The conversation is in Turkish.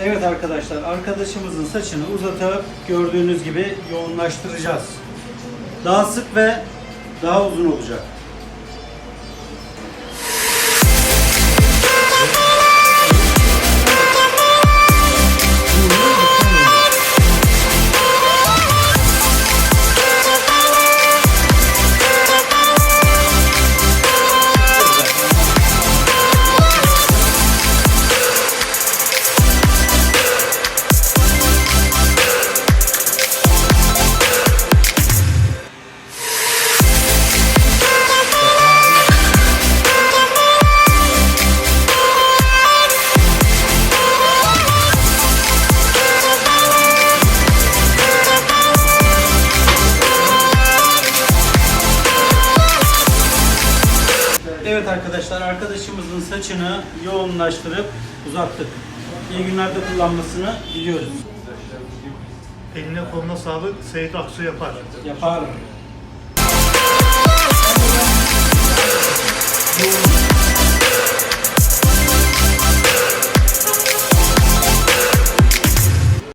Evet arkadaşlar, arkadaşımızın saçını uzatıp gördüğünüz gibi yoğunlaştıracağız. Daha sık ve daha uzun olacak. Evet arkadaşlar arkadaşımızın saçını yoğunlaştırıp uzattık. İyi günlerde kullanmasını diliyoruz. Eline koluna sağlık. Seyit Aksu yapar. Yapar.